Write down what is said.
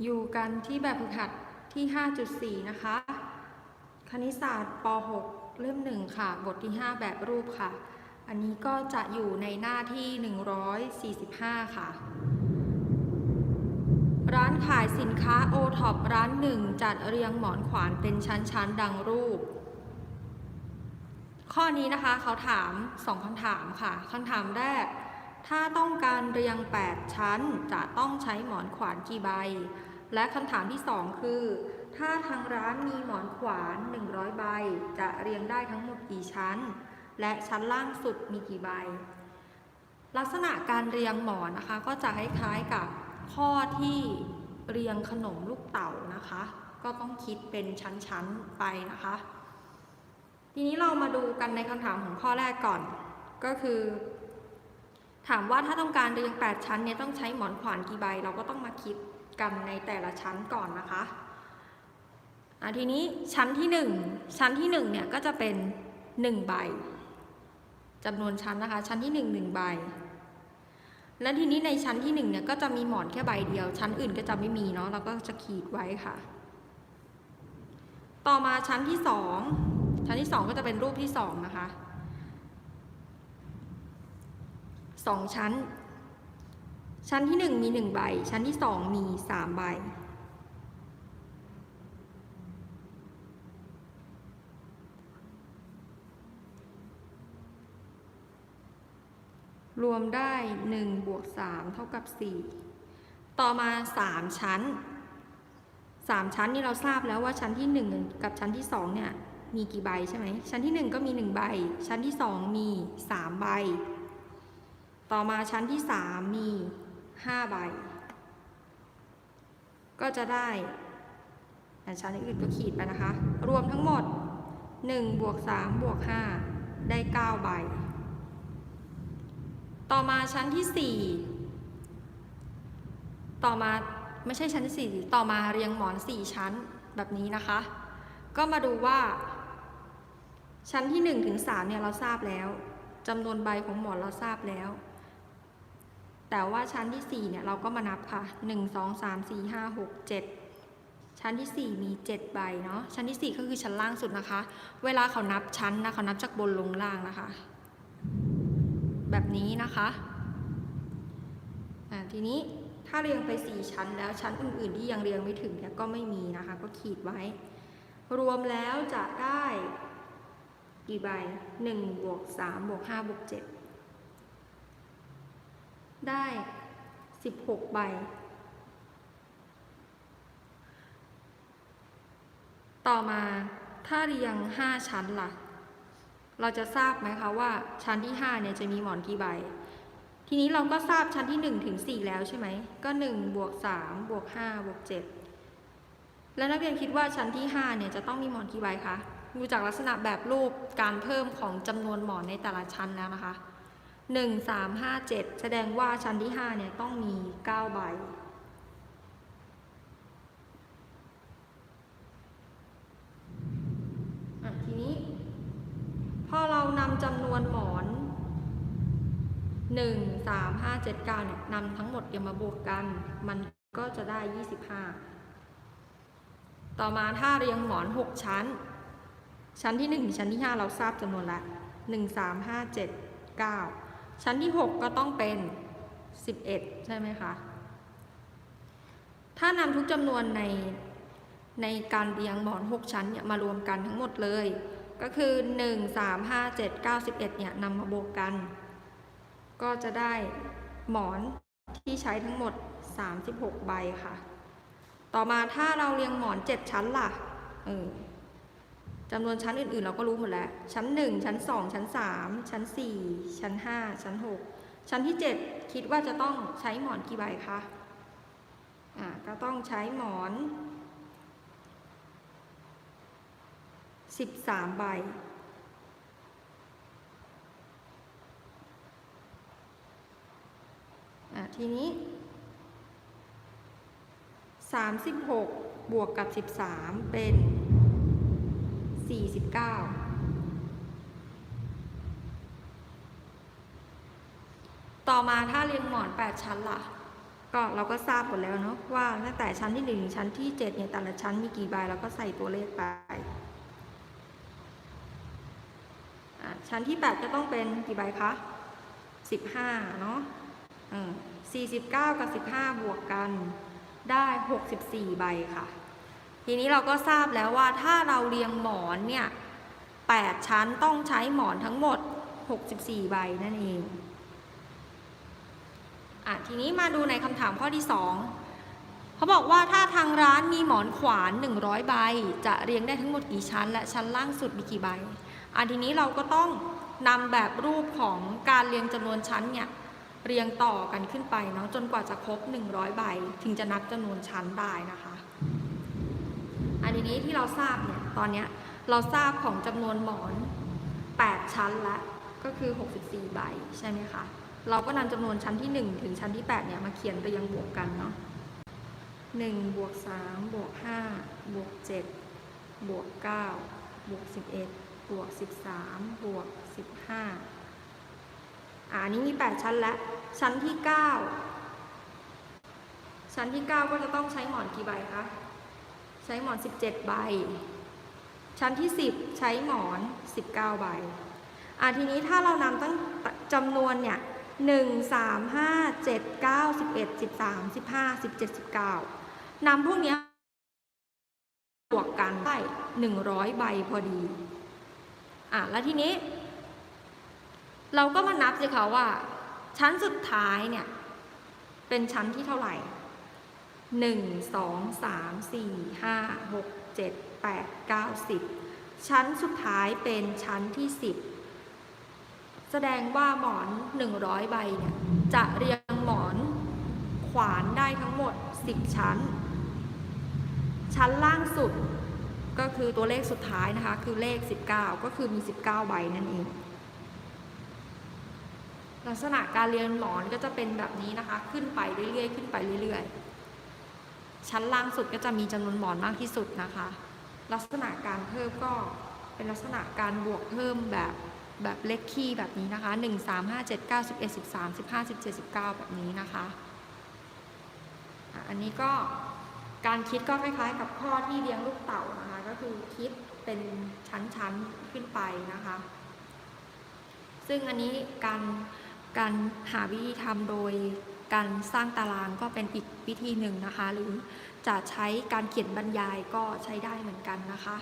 อยู่กันที่แบบฝึกหัดที่ 5.4 นะคะ คณิตศาสตร์ป .6 เล่มหนึ่งค่ะ บทที่ 5 แบบรูปค่ะ อันนี้ก็จะอยู่ในหน้าที่ 145 ค่ะ ร้านขายสินค้าโอท็อปร้านหนึ่งจัดเรียงหมอนขวานเป็นชั้นๆ ดังรูป ข้อนี้นะคะเขาถาม 2คำถามค่ะคำถามแรก ถ้าต้องการเรียง 8 ชั้นจะต้องใช้หมอนขวานกี่ใบ และคำถามที่ 2 คือ ถ้าทางร้านมีหมอนขวาน 100 ใบ จะเรียงได้ทั้งหมดกี่ชั้น และชั้นล่างสุดมีกี่ใบ ลักษณะการเรียงหมอนนะคะก็จะคล้ายๆกับข้อที่เรียงขนมลูกเต่านะคะ ก็ต้องคิดเป็นชั้นๆไปนะคะ ทีนี้เรามาดูกันในคำถามของข้อแรกก่อน ก็คือ ถามว่าถ้าต้องการเรียง 8 ชั้นเนี่ยต้องใช้หมอนขวานกี่ใบ เราก็ต้องมาคิดกันในแต่ละชั้นก่อนนะคะอะทีนี้ชั้นที่ 1 ชั้นที่1เนี่ยก็จะเป็น 1 ใบจำนวนชั้นนะคะ ชั้นที่ 1 1 ใบ และทีนี้ในชั้นที่1เนี่ยก็จะมีหมอนแค่ใบเดียว ชั้นอื่นก็จะไม่มีเนาะเราก็จะขีดไว้ค่ะ ต่อมาชั้นที่ 2 ชั้นที่ 2 ก็จะเป็นรูปที่ 2 นะคะ สองชั้น ชั้นที่หนึ่งมีหนึ่งใบ ชั้นที่สองมีสามใบ รวมได้หนึ่งบวกสามเท่ากับสี่ต่อมาสามชั้นสามชั้นนี่เราทราบแล้วว่าชั้นที่หนึ่งกับชั้นที่สองเนี่ยมีกี่ใบใช่ไหม ชั้นที่หนึ่งก็มีหนึ่งใบ ชั้นที่สองมีสามใบ ต่อมาชั้นที่ 3 มี 5 ใบ ก็จะได้อ่ชั้นอื่นก็ขีดไปนะคะ รวมทั้งหมด1บวก3บวก5ได้ 9 ใบ ต่อมาชั้นที่ 4 ต่อมาไม่ใช่ชั้นที่4ต่อมาเรียงหมอน 4 ชั้นแบบนี้นะคะ ก็มาดูว่า ชั้นที่1ถึง3เนี่ยเราทราบแล้วจำนวนใบของหมอนเราทราบแล้ว แต่ว่าชั้นที่ 4 เนี่ย เราก็มานับค่ะ 1 2 3 4 5 6 7 ชั้นที่ 4 มี 7 ใบเนาะ ชั้นที่ 4 ก็คือชั้นล่างสุดนะคะ เวลาเขานับชั้นนะเขานับจากบนลงล่างนะคะ แบบนี้นะคะอ่าทีนี้ถ้าเรียงไป 4 ชั้นแล้วชั้นอื่น ๆ ที่ยังเรียงไม่ถึงเนี่ยก็ไม่มีนะคะ ก็ขีดไว้ รวมแล้วจะได้กี่ใบ1บวก3บวก5บวก7 ได้ 16 ใบ ต่อมาถ้าเรียง 5 ชั้นล่ะ เราจะทราบไหมคะว่าชั้นที่ 5 เนี่ยจะมีหมอนกี่ใบ ทีนี้เราก็ทราบชั้นที่ 1 ถึง 4 แล้วใช่ไหม ก็1บวก3บวก5บวก7แล้วนักเรียนคิดว่าชั้นที่ 5 เนี่ยจะต้องมีหมอนกี่ใบคะ ดูจากลักษณะแบบรูปการเพิ่มของจำนวนหมอนในแต่ละชั้นแล้วนะคะ หนึ่งสามห้าเจ็ดแสดงว่าชั้นที่ห้าเนี่ย ต้องมีเก้าใบ ทีนี้ พอเรานำจำนวนหมอนหนึ่งสามห้าเจ็ดเก้าเนี่ยนำทั้งหมดเนี่มาบวกกัน มันก็จะได้ยี่สิบห้าต่อมาถ้าเรียงหมอนหกชั้น ชั้นที่หนึ่งชั้นที่ห้าเราทราบจำนวนละหนึ่งสามห้าเจ็ดเก้า ชั้นที่ 6 ก็ต้องเป็น 11 ใช่ไหมคะ ถ้านำทุกจำนวนในในการเรียงหมอน 6 ชั้นเนี่ยมารวมกันทั้งหมดเลย ก็คือ 1 3 5 7 9 11เนี่ยนำมาบวกกัน ก็จะได้หมอนที่ใช้ทั้งหมด 36 ใบค่ะ ต่อมาถ้าเราเรียงหมอน 7 ชั้นล่ะ เออ จำนวนชั้นอื่นๆ เราก็รู้หมดแล้ว ชั้น 1 ชั้น 2 ชั้น 3 ชั้น 4 ชั้น 5 ชั้น 6 ชั้นที่ 7 คิดว่าจะต้องใช้หมอนกี่ใบคะ อ่า ก็ต้องใช้หมอน 13 ใบ อ่า ทีนี้ 36 บวกกับ 13 เป็น 49 ต่อมาถ้าเรียงหมอน 8 ชั้นล่ะ ก็เราก็ทราบหมดแล้วเนาะว่าตั้งแต่ชั้นที่หนึ่งถึงชั้นที่เจ็ดเนี่ยแต่ละชั้นมีกี่ใบเราก็ใส่ตัวเลขไปชั้นที่แปดก็ต้องเป็นกี่ใบคะสิบห้าเนาะสี่สิบเก้ากับสิบห้าบวกกันได้หกสิบสี่ใบค่ะ ทีนี้เราก็ทราบแล้วว่าถ้าเราเรียงหมอนเนี่ยแปดชั้นต้องใช้หมอนทั้งหมด 64 ใบนั่นเอง อะ ทีนี้มาดูในคำถามข้อที่ 2 เขาบอกว่าถ้าทางร้านมีหมอนขวาน 100 ใบ จะเรียงได้ทั้งหมดกี่ชั้น และชั้นล่างสุดมีกี่ใบ อะ ทีนี้เราก็ต้องนำแบบรูปของการเรียงจำนวนชั้นเนี่ยเรียงต่อกันขึ้นไปเนาะจนกว่าจะครบ 100 ใบ ถึงจะนับจำนวนชั้นได้นะคะ อันนี้ที่เราทราบเนี่ยตอนเนี้ยเราทราบของจำนวนหมอน 8 ชั้นละก็คือ 64 ใบใช่ไหมคะเราก็นำจำนวนชั้นที่ 1 ถึงชั้นที่ 8 เนี่ยมาเขียนเรียงบวกกันเนาะ1บวก3บวก5บวก7บวก9บวก11บวก13บวก15อ่าอันนี้มี 8 ชั้นแล้วชั้นที่ 9 ชั้นที่ 9 ก็จะต้องใช้หมอนกี่ใบคะ ใช้หมอน 17 ใบ ชั้นที่ 10 ใช้หมอน 19 ใบอะทีนี้ถ้าเรานำตั้งจำนวนเนี่ย1 3 5 7 9 11 13 15 17 19นำพวกเนี้ยบวกกันได้100ใบพอดีอะแล้วทีนี้ เราก็มานับสิคะว่า ชั้นสุดท้ายเนี่ย เป็นชั้นที่เท่าไหร่ หนึ่งสองสามสี่ห้าหกเจ็ดแปดเก้าสิบชั้นสุดท้ายเป็นชั้นที่สิบแสดงว่าหมอนหนึ่งร้อยใบเนี่ยจะเรียงหมอนขวานได้ทั้งหมดสิบชั้น ชั้นล่างสุดก็คือตัวเลขสุดท้ายนะคะ คือเลข 19 ก็คือมี 19 ใบนั่นเอง ลักษณะการเรียงหมอนก็จะเป็นแบบนี้นะคะ ขึ้นไปเรื่อยๆ ขึ้นไปเรื่อยๆ ชั้นล่างสุดก็จะมีจำนวนหมอนมากที่สุดนะคะ ลักษณะการเพิ่มก็เป็นลักษณะการบวกเพิ่มแบบแบบเลขคี่แบบนี้นะคะ 1 3 5 7 9 11 13 15 17 19 แบบนี้นะคะอะอันนี้ก็การคิดก็คล้ายๆ กับข้อที่เรียงลูกเต่านะคะ ก็คือคิดเป็นชั้นๆขึ้นไปนะคะ ซึ่งอันนี้การการหาวิธีทำโดย การสร้างตารางก็เป็นอีกวิธีหนึ่งนะคะ หรือจะใช้การเขียนบรรยายก็ใช้ได้เหมือนกันนะคะ